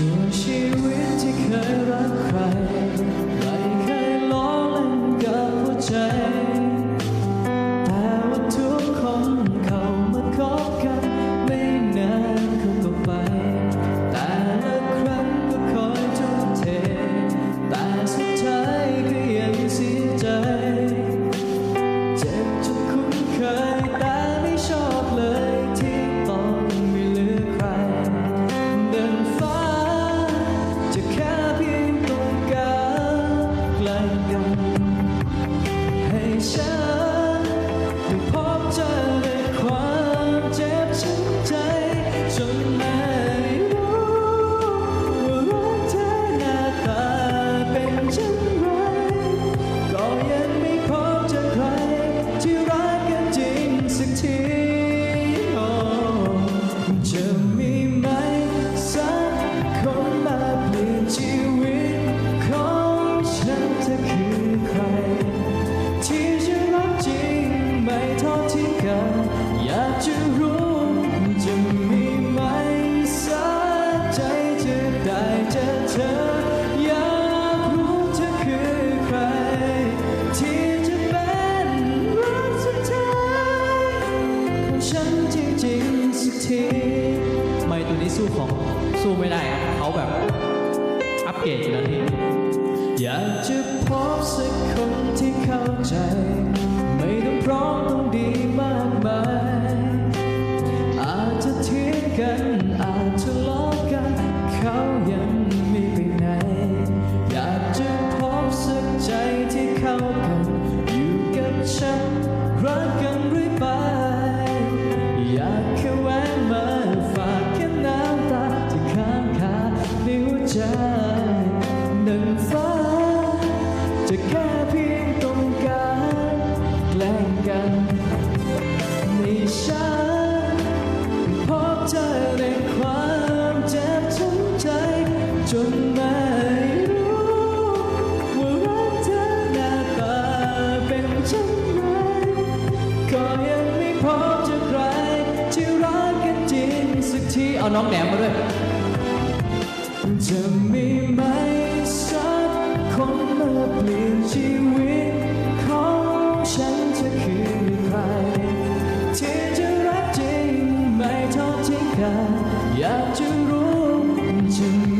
그 시위지 가라. นี่สู้ของสู้ไม่ได้เขาแบบอัปเกรดอยู่แล้พี่อยากจะพบสักคนที่เข้าใจ ไม่ต้องร้องต้องดีมากมายอาจจะทิ้งกันอาจจะล้อกันเขา จนไม่รู้ว่าเธอหน้าตาเป็นเช่นไรก็ยังไม่พบเจอใคร ที่รักกันจริงสักทีเอาน้องแหนมมาด้วยจะมีไหมสักคนมาเปลี่ยนชีวิตของฉันจะคือใคร ที่จะรักจริงไม่ทอดทิ้งกันอยากจะรู้จะ